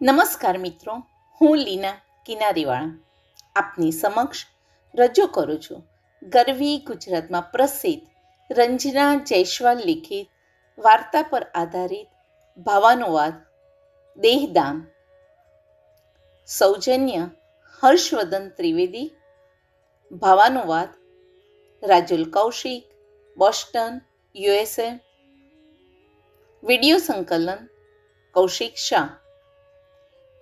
નમસ્કાર મિત્રો, હું લીના કિનારીવાળા. આપની સમક્ષ રજૂ કરું છું ગરવી ગુજરાતમાં પ્રસિદ્ધ રંજના જયસ્વાલ લિખિત વાર્તા પર આધારિત ભાવાનુવાદ દેહદાન સૌજન્ય હર્ષવર્ધન ત્રિવેદી, ભાવાનુવાદ, Rajul Kaushik, Boston USA video સંકલન, કૌશિક શાહ.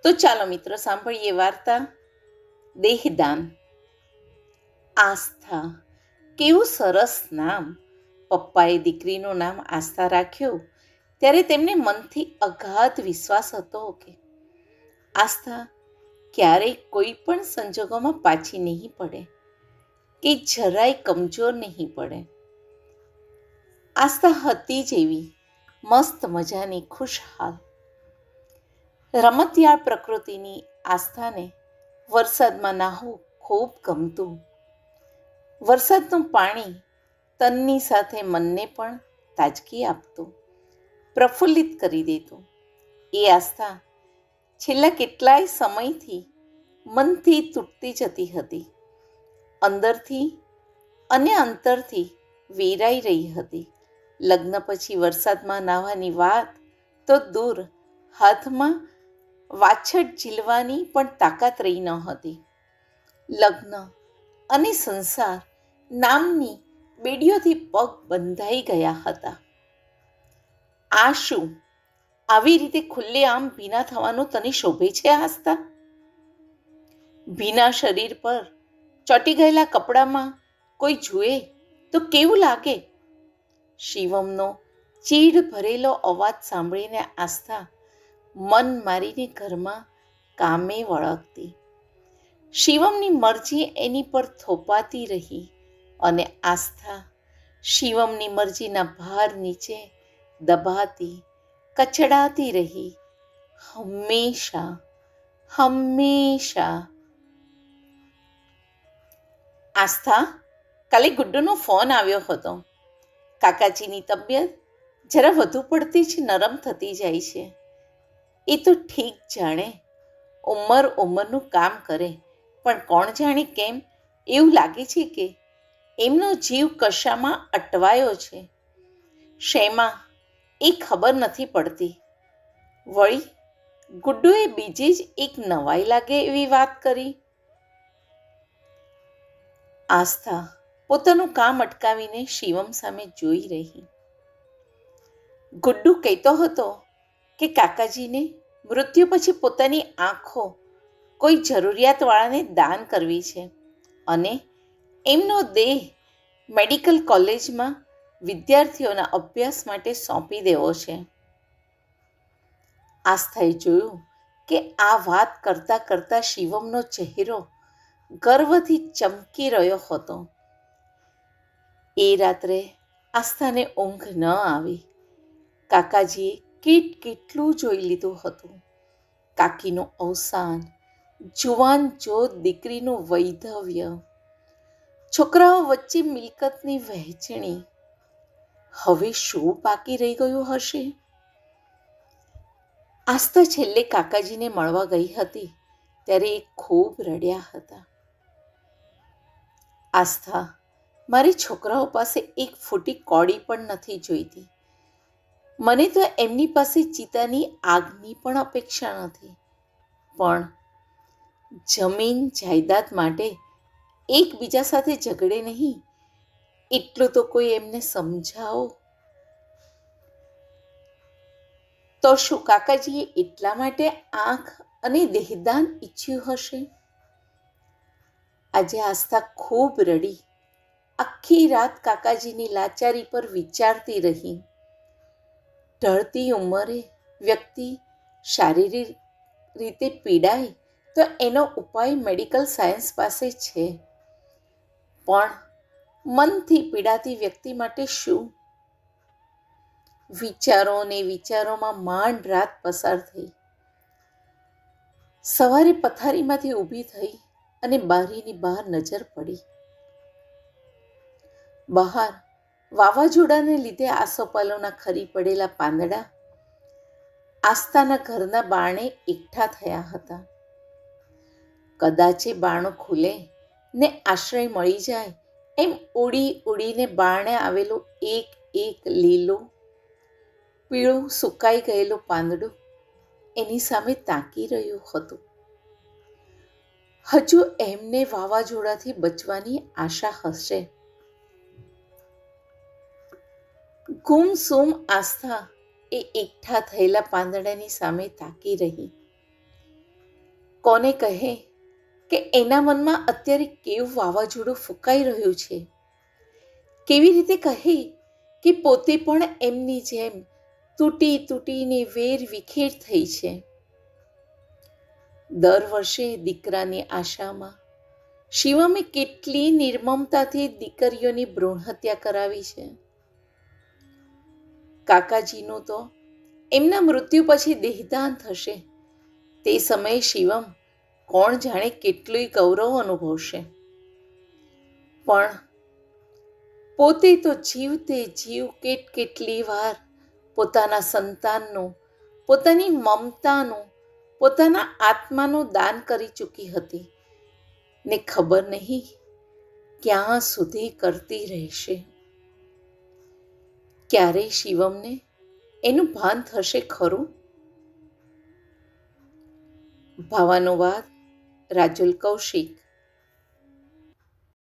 તો ચાલો મિત્રો, સાંભળીએ વાર્તા. દેહદાન આસ્થા. કેવું સરસ નામ. પપ્પાએ દીકરીનું નામ આસ્થા રાખ્યું. ત્યારે તેમને મનથી અગાધ વિશ્વાસ હતો કે આસ્થા ક્યારેય કોઈ પણ સંજોગોમાં પાછી નહીં પડે, કે જરાય કમજોર નહીં પડે. આસ્થા હતી જેવી, મસ્ત મજાની, ખુશહાલ. રમતિયાળ પ્રકૃતિની આસ્થાને વરસાદમાં નાહવું ખૂબ ગમતું. વરસાદનું પાણી તનની સાથે મનને પણ તાજગી આપતું. પ્રફુલ્લિત કરી દેતું. એ આસ્થા છેલ્લા કેટલાય સમયથી મનથી તૂટતી જતી હતી. અંદરથી અને અંતરથી વેરાઈ રહી હતી. લગ્ન પછી વરસાદમાં નાહવાની વાત તો દૂર હાથમાં વાછટ ઝીલવાની પણ તાકાત રહી ન હતી. લગ્ન અને સંસાર નામની બેડીઓથી પગ બંધાઈ ગયા હતા. આ શું આવી રીતે ખુલ્લે આમ ભીના થવાનું તને શોભે છે આસ્તા ભીના શરીર પર ચોટી ગયેલા કપડામાં કોઈ જુએ તો કેવું લાગે? શિવમનો ચીડ ભરેલો અવાજ સાંભળીને આસ્થા મન મારીને ઘરમાં કામે વળગતી. શિવમની મરજી એની પર થોપાતી રહી અને આસ્થા શિવમની મરજીના ભાર નીચે દબાતી, કચડાતી રહી. હંમેશા હંમેશા. આસ્થા, કાલે ગુડ્ડુનો ફોન આવ્યો હતો. કાકાજીની તબિયત જરા વધુ પડતી જ નરમ થતી જાય છે. એ તો ઠીક જાણે. ઉંમર ઉંમરનું કામ કરે. પણ કોણ જાણે કેમ? એવું લાગે છે કે એમનો જીવ કશામાં અટવાયો છે. શેમાં? એ ખબર નથી પડતી. વળી, ગુડ્ડુએ બીજી જ એક નવાઈ લાગે એવી વાત કરી. આસ્થા પોતાનું કામ અટકાવીને શિવમ સામે જોઈ રહી. ગુડ્ડુ કહેતો હતો કે કાકાજીને મૃત્યુ પછી પોતાની આંખો કોઈ જરૂરિયાતવાળાને દાન કરવી છે અને એમનો દેહ મેડિકલ કોલેજમાં વિદ્યાર્થીઓના અભ્યાસ માટે સોંપી દેવો છે. આસ્થાએ જોયું કે આ વાત કરતાં કરતાં શિવમનો ચહેરો ગર્વથી ચમકી રહ્યો હતો. એ રાત્રે આસ્થાને ઊંઘ ન આવી. કાકાજીએ કીટ કેટલું જોઈ લીધું હતું? કાકીનું અવસાન, જુવાન જોત દીકરીનું વૈધવ્ય. છોકરાઓ વચ્ચે મિલકતની વહેંચણી. હવે શું બાકી રહી ગયું હશે? આસ્થા છેલ્લે કાકાજીને મળવા ગઈ હતી, ત્યારે એ ખૂબ રડ્યા હતા. આસ્થા, મારી છોકરાઓ પાસે એક ફૂટી કોડી પણ નથી જોઈતી. મને તો એમની પાસે ચિતાની આગની પણ અપેક્ષા નથી. પણ જમીન જાયદાદ માટે એકબીજા સાથે ઝઘડે નહીં, એટલું તો કોઈ એમને સમજાવો. તો શું કાકાજીએ એટલા માટે આંખ અને દેહદાન ઈચ્છ્યું હશે? આજે આસ્થા ખૂબ રડી. આખી રાત કાકાજીની લાચારી પર વિચારતી રહી. ઢળતી ઉંમરે વ્યક્તિ શારીરિક રીતે પીડાય, તો એનો ઉપાય મેડિકલ સાયન્સ પાસે છે. પણ મનથી પીડાતી વ્યક્તિ માટે શું? વિચારો ને વિચારોમાં માંડ રાત પસાર થઈ. સવારે પથારીમાંથી ઊભી થઈ અને બારીની બહાર નજર પડી. બહાર વાવાઝોડાને લીધે આસોપાલોના ખરી પડેલા પાંદડા આસ્થાના ઘરના બારણે એકઠા થયા હતા. કદાચે બાણું ખુલે ને આશ્રય મળી જાય એમ ઉડી ઉડીને બાણે આવેલો એક એક લીલો, પીળું, સુકાઈ ગયેલું પાંદડું એની સામે તાકી રહ્યું હતું. હજુ એમને વાવાઝોડાથી બચવાની આશા હશે. ગુમસુમ આસ્થા એ એકઠા થયેલા પાંદડાની સામે તાકી રહી. કોને કહે કે એના મનમાં અત્યારે કેવું વાવાઝોડું ફૂંકાઈ રહ્યું છે? કેવી રીતે કહે કે પોતે પણ એમની જેમ તૂટી તૂટીને વેર વિખેર થઈ છે? દર વર્ષે દીકરાની આશામાં શિવમે કેટલી નિર્મમતાથી દીકરીઓની ભ્રૂણ હત્યા કરાવી છે. કાકાજીનું તો. એમના મૃત્યુ પછી દેહદાન થશે. તે સમયે શિવમ કોણ જાણે કેટલું ગૌરવ અનુભવશે. પણ પોતે તો જીવતે જીવ કેટ કેટલી વાર પોતાના સંતાનનું, પોતાની મમતાનું, પોતાના આત્માનું દાન કરી ચૂકી હતી. ને ખબર નહીં ક્યાં સુધી કરતી રહેશે. ક્યારે શિવમને એનું ભાન થશે ખરું? ભાવાનુવાદ રાજુલ કૌશિક